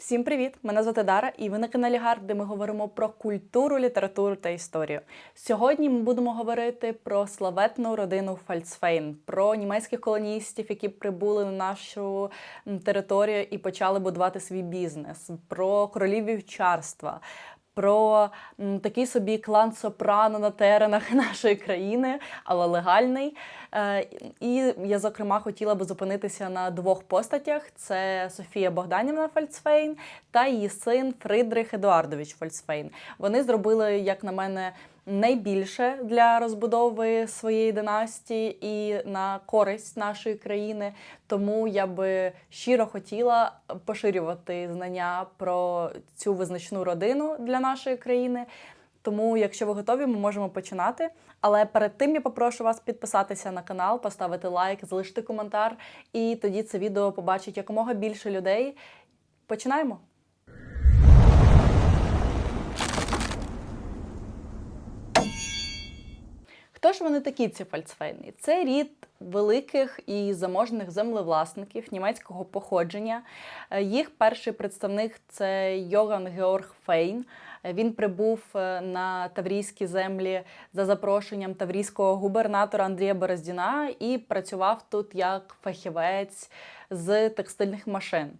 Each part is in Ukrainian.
Всім привіт! Мене звати Дара, і ви на каналі Гард, де ми говоримо про культуру, літературу та історію. Сьогодні ми будемо говорити про славетну родину Фальцфейн, про німецьких колоністів, які прибули на нашу територію і почали будувати свій бізнес, про королів вівчарства. Про такий собі клан Сопрано на теренах нашої країни, але легальний. Е, і я, зокрема, хотіла би зупинитися на двох постатях: це Софія Богданівна Фальцфейн та її син Фридрих Едуардович Фальцфейн. Вони зробили, як на мене, найбільше для розбудови своєї династії і на користь нашої країни. Тому я би щиро хотіла поширювати знання про цю визначну родину для нашої країни. Тому, якщо ви готові, ми можемо починати. Але перед тим я попрошу вас підписатися на канал, поставити лайк, залишити коментар, і тоді це відео побачить якомога більше людей. Починаємо! Хто ж вони такі, ці фальцфейни? Це рід великих і заможних землевласників німецького походження. Е, Їх перший представник це Йоган Георг Фейн. Е, Він прибув е, на таврійські землі за запрошенням таврійського губернатора Андрія Бороздіна і працював тут як фахівець з текстильних машин.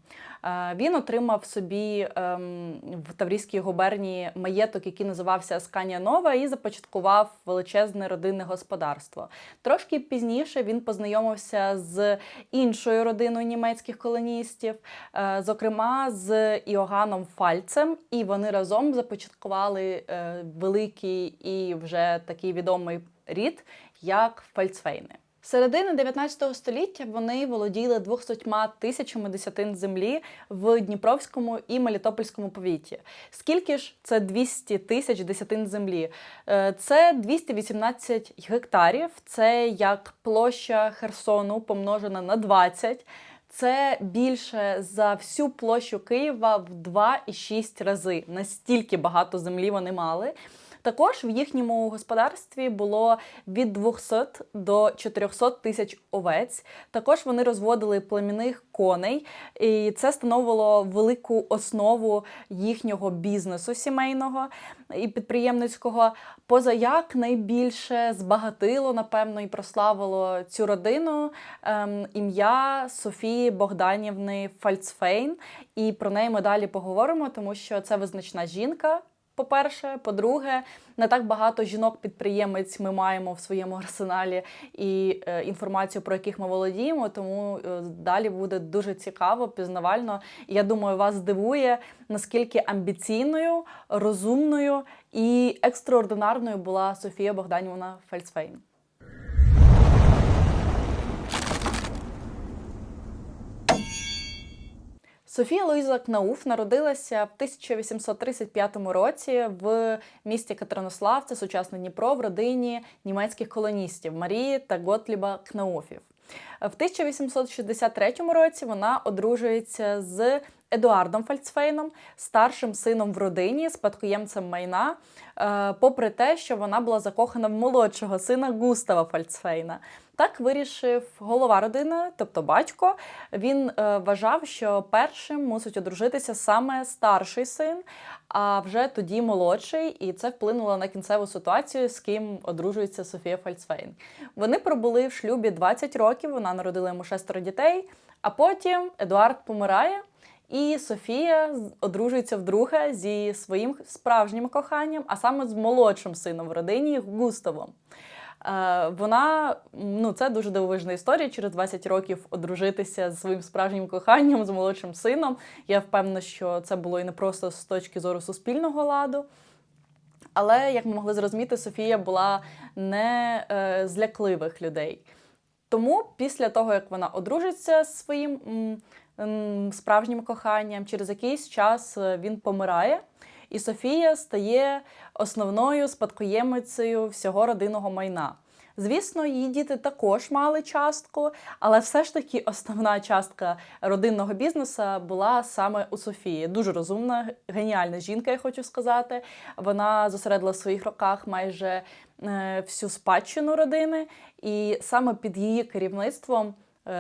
Е, Він отримав собі ем, в Таврійській губернії маєток, який називався Асканія Нова, і започаткував величезне родинне господарство. Трошки пізніше він познайомився з іншою родиною німецьких колоністів, е, зокрема з Іоганом Фальцем, і вони разом започаткували е, великий і вже такий відомий рід, як Фальцфейни. Середини 19 століття вони володіли 200 тисячами десятин землі в Дніпровському і Мелітопольському повіті. Скільки ж це 200 тисяч десятин землі? Е, Це 218 гектарів. Це як площа Херсону помножена на 20. Це більше за всю площу Києва в 2,6 рази. Настільки багато землі вони мали. Також в їхньому господарстві було від 200 до 400 тисяч овець. Також вони розводили племінних коней, і це становило велику основу їхнього бізнесу сімейного і підприємницького. Поза як найбільше збагатило, напевно, і прославило цю родину ем, ім'я Софії Богданівни Фальцфейн. І про неї ми далі поговоримо, тому що це визначна жінка. По-перше, по-друге, не так багато жінок-підприємець ми маємо в своєму арсеналі і е, інформацію, про яких ми володіємо. Тому е, далі буде дуже цікаво, пізнавально. Я думаю, вас здивує, наскільки амбіційною, розумною і екстраординарною була Софія Богданівна Фельдсфейн. Софія Луїза Кнауф народилася в 1835 році в місті Катеринослав, це сучасне Дніпро, в родині німецьких колоністів Марії та Готліба Кнауфів. В 1863 році вона одружується з Едуардом Фальцфейном, старшим сином в родині, спадкоємцем майна, е, попри те, що вона була закохана в молодшого сина Густава Фальцфейна. Так вирішив голова родини, тобто батько. Він е, вважав, що першим мусить одружитися саме старший син, а вже тоді молодший, і це вплинуло на кінцеву ситуацію, з ким одружується Софія Фальцфейн. Вони пробули в шлюбі 20 років, вона народила йому шестеро дітей, а потім Едуард помирає. І Софія одружується вдруге зі своїм справжнім коханням, а саме з молодшим сином в родині Густавом. Е, Вона ну це дуже дивовижна історія. Через 20 років одружитися з своїм справжнім коханням, з молодшим сином. Я впевнена, що це було і не просто з точки зору суспільного ладу. Але, як ми могли зрозуміти, Софія була не е, з лякливих людей. Тому після того, як вона одружиться з своїм м, м, справжнім коханням, через якийсь час е, він помирає, і Софія стає основною спадкоємицею всього родинного майна. Звісно, її діти також мали частку, але все ж таки основна частка родинного бізнесу була саме у Софії. Дуже розумна, геніальна жінка, я хочу сказати. Вона зосередила в своїх руках майже е, всю спадщину родини, і саме під її керівництвом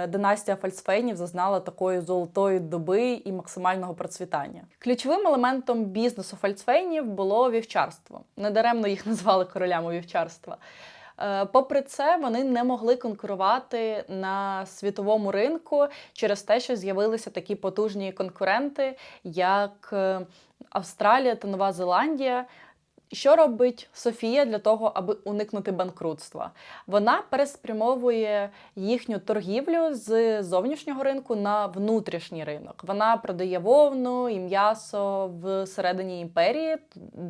династія Фальцфейнів зазнала такої золотої доби і максимального процвітання. Ключовим елементом бізнесу Фальцфейнів було вівчарство. Недаремно їх назвали королями вівчарства. Е, Попри це, вони не могли конкурувати на світовому ринку через те, що з'явилися такі потужні конкуренти, як е, Австралія та Нова Зеландія. Що робить Софія для того, аби уникнути банкрутства? Вона переспрямовує їхню торгівлю з зовнішнього ринку на внутрішній ринок. Вона продає вовну і м'ясо всередині імперії,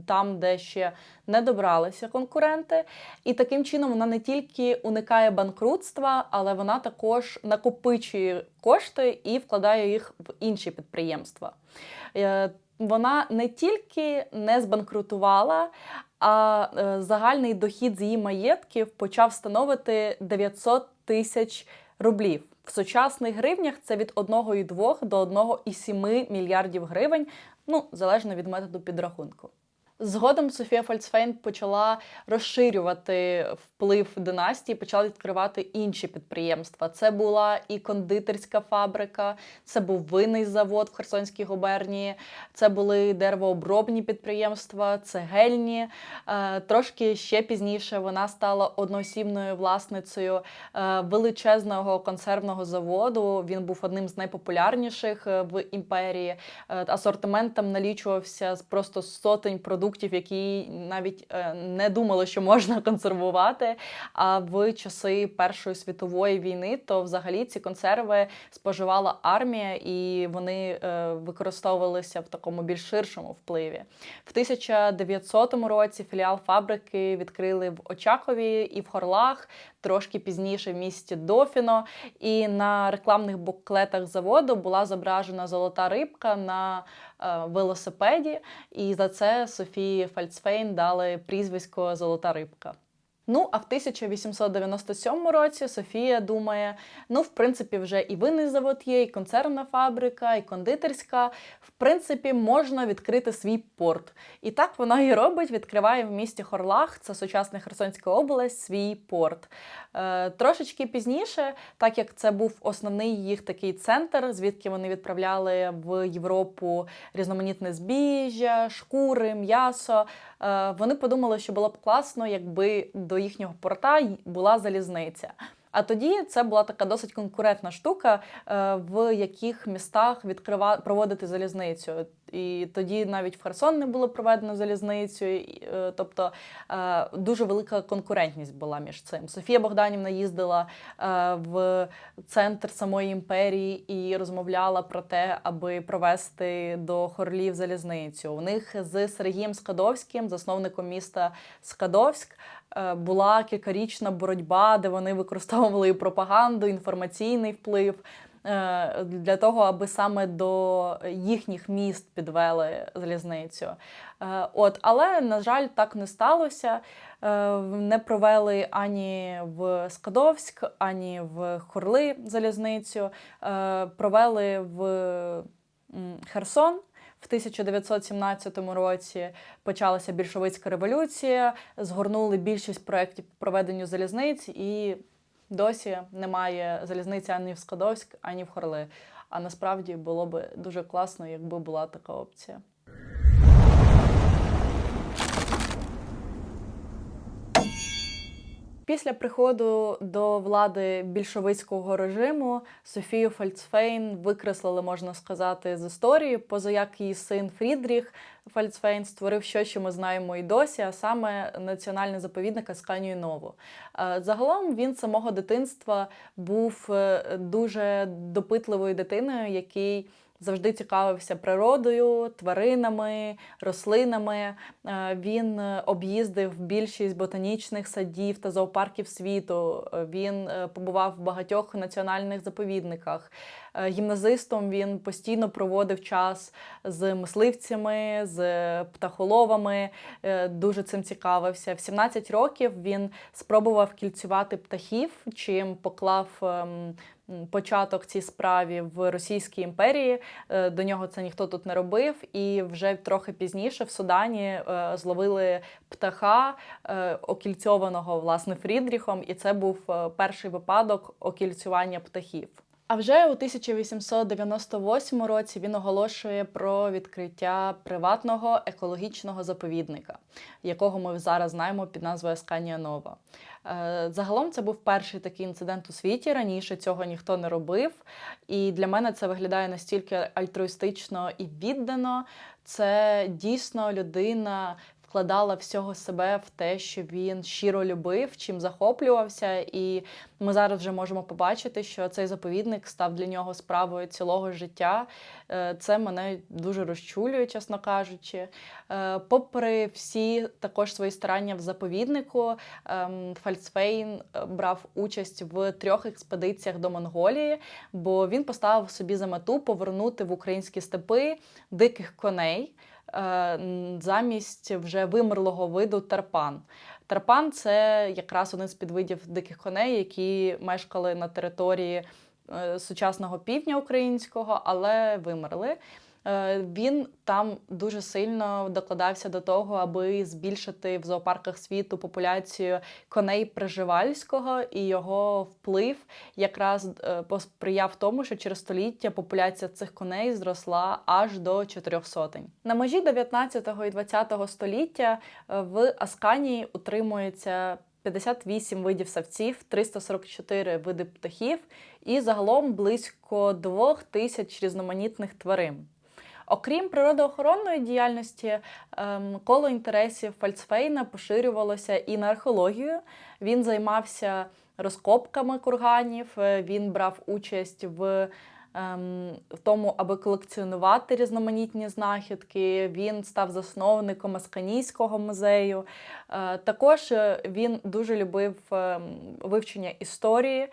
там, де ще не добралися конкуренти. І таким чином вона не тільки уникає банкрутства, але вона також накопичує кошти і вкладає їх в інші підприємства. Вона не тільки не збанкрутувала, а е, загальний дохід з її маєтків почав становити 900 тисяч рублів. В сучасних гривнях це від 1,2 до 1,7 мільярдів гривень, ну залежно від методу підрахунку. Згодом Софія Фальцфейн почала розширювати вплив династії, почала відкривати інші підприємства. Це була і кондитерська фабрика, це був винний завод в Херсонській губернії, це були деревообробні підприємства, цегельні. Е, Трошки ще пізніше вона стала одноосібною власницею е, величезного консервного заводу. Він був одним з найпопулярніших е, в імперії. Асортимент там налічувався просто сотень продуктів, які навіть е, не думали, що можна консервувати. А в часи Першої світової війни то взагалі ці консерви споживала армія, і вони е, використовувалися в такому більш ширшому впливі. В 1900 році філіал фабрики відкрили в Очакові і в Хорлах. Трошки пізніше в місті Дофіно, і на рекламних буклетах заводу була зображена золота рибка на е, велосипеді, і за це Софії Фальцфейн дали прізвисько Золота рибка. Ну, а в 1897 році Софія думає: ну, в принципі, вже і винний завод є, і консервна фабрика, і кондитерська. В принципі, можна відкрити свій порт. І так вона і робить, відкриває в місті Хорлах, це сучасна Херсонська область, свій порт. Е, трошечки пізніше, так як це був основний їх такий центр, звідки вони відправляли в Європу різноманітне збіжжя, шкури, м'ясо. Е, вони подумали, що було б класно, якби до їхнього порта була залізниця. А тоді це була така досить конкурентна штука, е, в яких містах відкрива... проводити залізницю. І тоді навіть в Херсон не було проведено залізницю. е, Тобто е, дуже велика конкурентність була між цим. Софія Богданівна їздила е, в центр самої імперії і розмовляла про те, аби провести до Хорлів залізницю. У них з Сергієм Скадовським, засновником міста Скадовськ, була кількарічна боротьба, де вони використовували пропаганду, інформаційний вплив. Е, Для того, аби саме до їхніх міст підвели залізницю. Е, От, але, на жаль, так не сталося. Е, Не провели ані в Скадовськ, ані в Хорли залізницю. Провели в Херсон. В 1917 році почалася більшовицька революція, згорнули більшість проєктів по проведенню залізниць, і досі немає залізниці ані в Скадовськ, ані в Хорли. А насправді було б дуже класно, якби була така опція. Після приходу до влади більшовицького режиму Софію Фальцфейн викреслили, можна сказати, з історії, поза як її син Фрідріх Фальцфейн створив щось, що ми знаємо і досі, а саме національний заповідник Асканію Нову. Е, Загалом він з самого дитинства був е, дуже допитливою дитиною, який завжди цікавився природою, тваринами, рослинами. Е, Він об'їздив більшість ботанічних садів та зоопарків світу. Е, Він е, побував в багатьох національних заповідниках. Гімназистом він постійно проводив час з мисливцями, з птахоловами, дуже цим цікавився. В 17 років він спробував кільцювати птахів, чим поклав ем, початок цій справі в Російській імперії. Е, До нього це ніхто тут не робив, і вже трохи пізніше в Судані е, зловили птаха е, окільцьованого власне Фрідріхом, і це був перший випадок окільцювання птахів. А вже у 1898 році він оголошує про відкриття приватного екологічного заповідника, якого ми зараз знаємо під назвою Асканія Нова. Е, Загалом це був перший такий інцидент у світі. Раніше цього ніхто не робив. І для мене це виглядає настільки альтруїстично і віддано. Це дійсно людина вкладала всього себе в те, що він щиро любив, чим захоплювався. І ми зараз вже можемо побачити, що цей заповідник став для нього справою цілого життя. Е, Це мене дуже розчулює, чесно кажучи. Е, Попри всі також свої старання в заповіднику, ем, Фальцфейн е, брав участь в трьох експедиціях до Монголії, бо він поставив собі за мету повернути в українські степи диких коней замість вже вимерлого виду тарпан. Тарпан це якраз один з підвидів диких коней, які мешкали на території е, сучасного півдня українського, але вимерли. Е, Він там дуже сильно докладався до того, аби збільшити в зоопарках світу популяцію коней приживальського, і його вплив якраз е, посприяв тому, що через століття популяція цих коней зросла аж до чотирьох сотень. На межі 19 і 20 століття е, в Асканії утримується 58 видів савців, 344 види птахів і загалом близько 2 тисяч різноманітних тварин. Окрім природоохоронної діяльності, ем, коло інтересів Фальцфейна поширювалося і на археологію. Він займався розкопками курганів, е, він брав участь в, ем, в тому, аби колекціонувати різноманітні знахідки. Він став засновником Асканійського музею. Е, Також е, він дуже любив ем, вивчення історії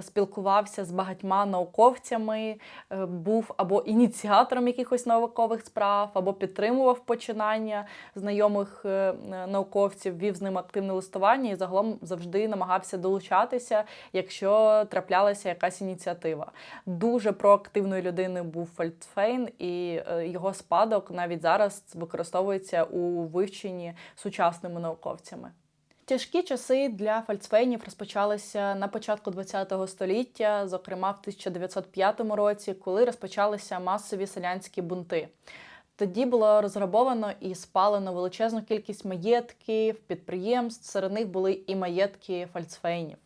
спілкувався з багатьма науковцями, е, був або ініціатором якихось наукових справ, або підтримував починання знайомих е, е, науковців, вів з ним активне листування і загалом завжди намагався долучатися, якщо траплялася якась ініціатива. Дуже проактивною людиною був Фельдфейн, і е, його спадок навіть зараз використовується у вивченні сучасними науковцями. Тяжкі часи для фальцфейнів розпочалися на початку ХХ століття, зокрема в 1905 році, коли розпочалися масові селянські бунти. Тоді було розграбовано і спалено величезну кількість маєтків, підприємств. Серед них були і маєтки фальцфейнів.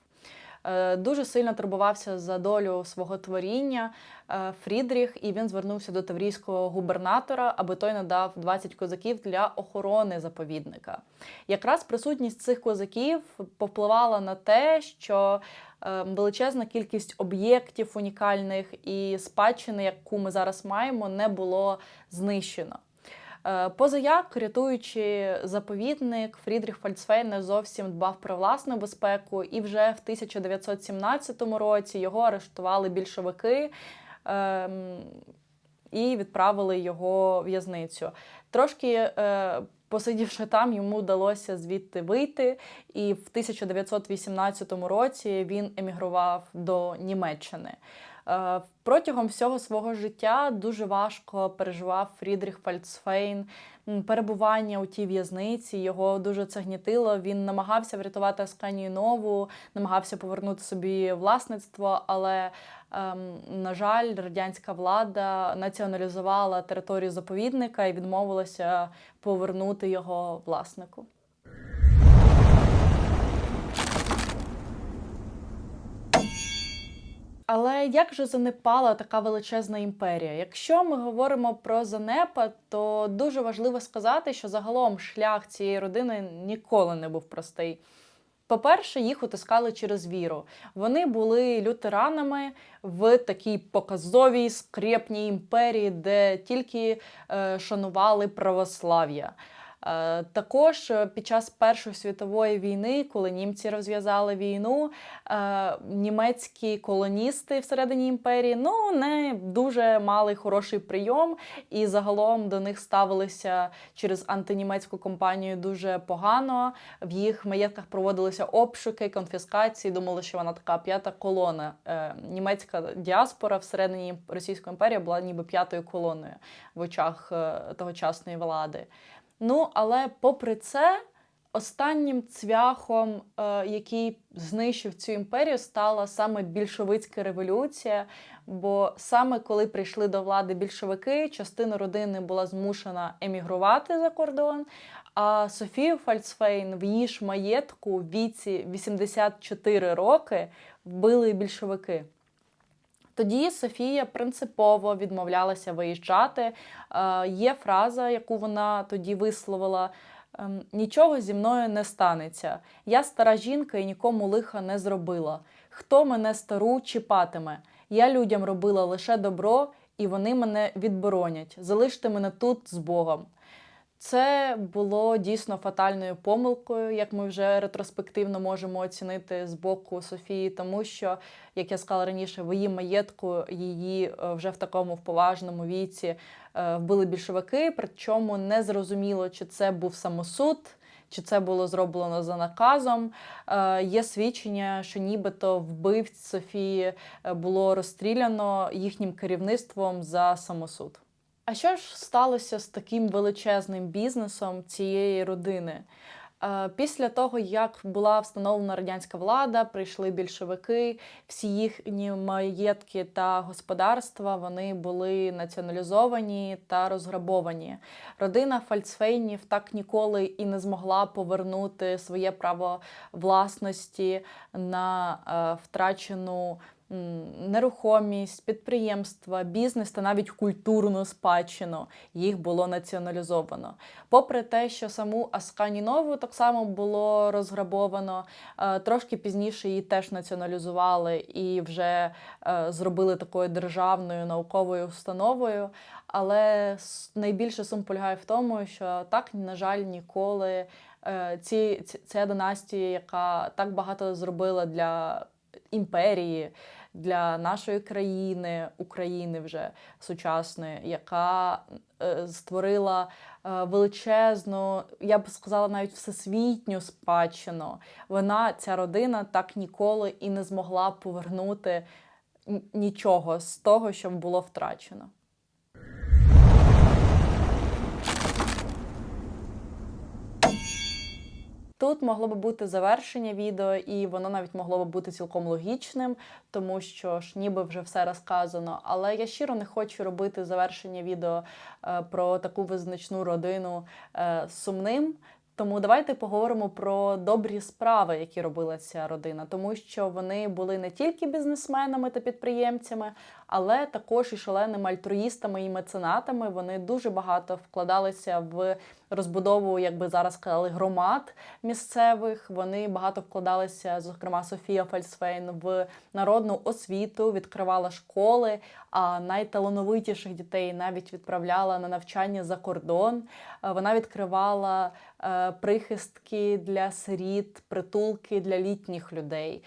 Е, Дуже сильно турбувався за долю свого творіння е, Фрідріх, і він звернувся до таврійського губернатора, аби той надав 20 козаків для охорони заповідника. Якраз присутність цих козаків повпливала на те, що е, величезна кількість об'єктів унікальних і спадщини, яку ми зараз маємо, не було знищено. Е, Позаяк, рятуючи заповідник, Фрідріх Фальцфейн не зовсім дбав про власну безпеку, і вже в 1917 році його арештували більшовики ем, і відправили його в'язницю. Трошки е, посидівши там, йому вдалося звідти вийти, і в 1918 році він емігрував до Німеччини. Е, Протягом всього свого життя дуже важко переживав Фрідріх Фальцфейн перебування у тій в'язниці. Його дуже це гнітило. Він намагався врятувати Асканію Нову, намагався повернути собі власництво, але, ем, на жаль, радянська влада націоналізувала територію заповідника і відмовилася повернути його власнику. Але як же занепала така величезна імперія? Якщо ми говоримо про занепад, то дуже важливо сказати, що загалом шлях цієї родини ніколи не був простий. По-перше, їх утискали через віру. Вони були лютеранами в такій показовій скрепній імперії, де тільки е, шанували православ'я. Е, Також е, під час Першої світової війни, коли німці розв'язали війну, е, німецькі колоністи всередині імперії ну не дуже мали хороший прийом, і загалом до них ставилися через антинімецьку компанію дуже погано. В їх маєтках проводилися обшуки, конфіскації. Думали, що вона така п'ята колона. Німецька діаспора всередині Російської імперії була ніби п'ятою колоною в очах тогочасної влади. Ну, але попри це, останнім цвяхом, е, який знищив цю імперію, стала саме більшовицька революція. Бо саме коли прийшли до влади більшовики, частина родини була змушена емігрувати за кордон. А Софію Фальцфейн в її ж маєтку в віці 84 роки вбили більшовики. Тоді Софія принципово відмовлялася виїжджати. Е, Є фраза, яку вона тоді висловила: ем, нічого зі мною не станеться. Я стара жінка і нікому лиха не зробила. Хто мене стару чіпатиме? Я людям робила лише добро, і вони мене відборонять. Залиште мене тут з Богом. Це було дійсно фатальною помилкою, як ми вже ретроспективно можемо оцінити з боку Софії, тому що, як я сказала раніше, в її маєтку її е, вже в такому поважному віці е, вбили більшовики. Причому не зрозуміло, чи це був самосуд. Чи це було зроблено за наказом? Е, Є свідчення, що нібито вбивць Софії було розстріляно їхнім керівництвом за самосуд. А що ж сталося з таким величезним бізнесом цієї родини? Е, Після того, як була встановлена радянська влада, прийшли більшовики, всі їхні маєтки та господарства вони були націоналізовані та розграбовані. Родина Фальцфейнів так ніколи і не змогла повернути своє право власності на е, втрачену нерухомість, підприємства, бізнес та навіть культурну спадщину їх було націоналізовано. Попри те, що саму Асканінову так само було розграбовано, е, трошки пізніше її теж націоналізували і вже е, зробили такою державною науковою установою. Але найбільше сум полягає в тому, що так, на жаль, ніколи е, ці, ця династія, яка так багато зробила для імперії, для нашої країни, України вже сучасної, яка е, створила е, величезну, я б сказала, навіть всесвітню спадщину. Вона, ця родина, так ніколи і не змогла повернути нічого з того, що було втрачено. Тут могло би бути завершення відео, і воно навіть могло би бути цілком логічним, тому що ж ніби вже все розказано. Але я щиро не хочу робити завершення відео е, про таку визначну родину е, сумним. Тому давайте поговоримо про добрі справи, які робила ця родина, тому що вони були не тільки бізнесменами та підприємцями, але також і шаленими альтруїстами і меценатами. Вони дуже багато вкладалися в розбудову, як би зараз сказали, громад місцевих. Вони багато вкладалися, зокрема, Софія Фальсфейн, в народну освіту, відкривала школи, а найталановитіших дітей навіть відправляла на навчання за кордон. Е, Вона відкривала е, прихистки для сиріт, притулки для літніх людей,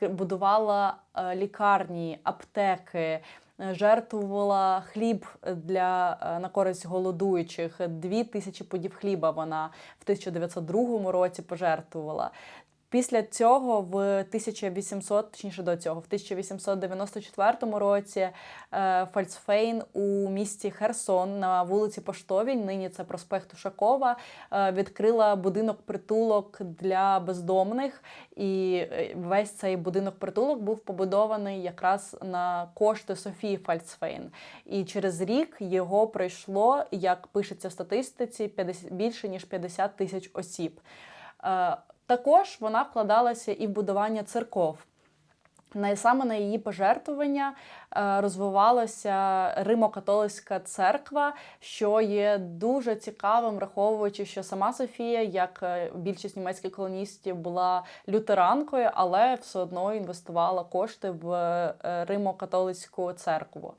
будувала лікарні, аптеки. е, Жертвувала хліб для е, на користь голодуючих. Дві тисячі подів хліба вона в 1902 році пожертвувала. Після цього, в 1800, точніше до цього, в 1894 році е, Фальцфейн у місті Херсон на вулиці Поштовій, нині це проспект Ушакова, е, відкрила будинок-притулок для бездомних. І е, весь цей будинок-притулок був побудований якраз на кошти Софії Фальцфейн. І через рік його пройшло, як пишеться в статистиці, 50, більше ніж 50 тисяч осіб. Також вона вкладалася і в будування церков. Саме на її пожертвування е, розвивалася Римо-католицька церква, що є дуже цікавим, враховуючи, що сама Софія, як е, більшість німецьких колоністів, була лютеранкою, але все одно інвестувала кошти в е, Римо-католицьку церкву.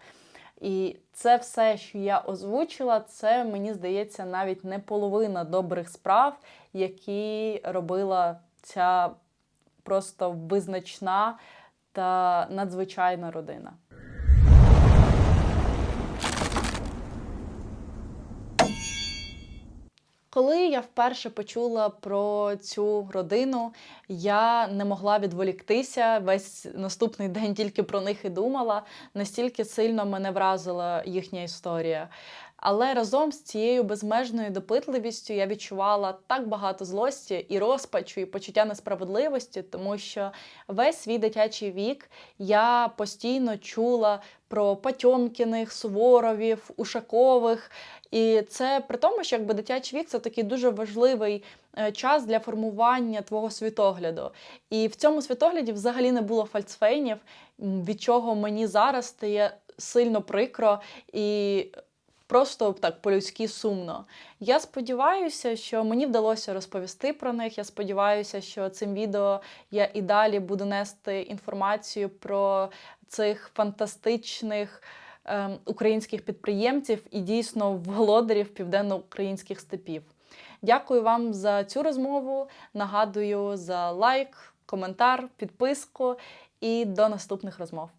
І це все, що я озвучила, це мені здається навіть не половина добрих справ, які робила ця просто визначна та надзвичайна родина. Коли я вперше почула про цю родину, я не могла відволіктися. Весь наступний день тільки про них і думала. Настільки сильно мене вразила їхня історія. Але разом з цією безмежною допитливістю я відчувала так багато злості і розпачу, і почуття несправедливості, тому що весь свій дитячий вік я постійно чула про Патьомкіних, Суворовів, Ушакових. І це при тому, що якби дитячий вік це такий дуже важливий е, час для формування твого світогляду. І в цьому світогляді взагалі не було фальцфейнів, від чого мені зараз стає сильно прикро і просто так по-людськи сумно. Я сподіваюся, що мені вдалося розповісти про них. Я сподіваюся, що цим відео я і далі буду нести інформацію про цих фантастичних ем, українських підприємців і дійсно володарів південно-українських степів. Дякую вам за цю розмову. Нагадую за лайк, коментар, підписку і до наступних розмов.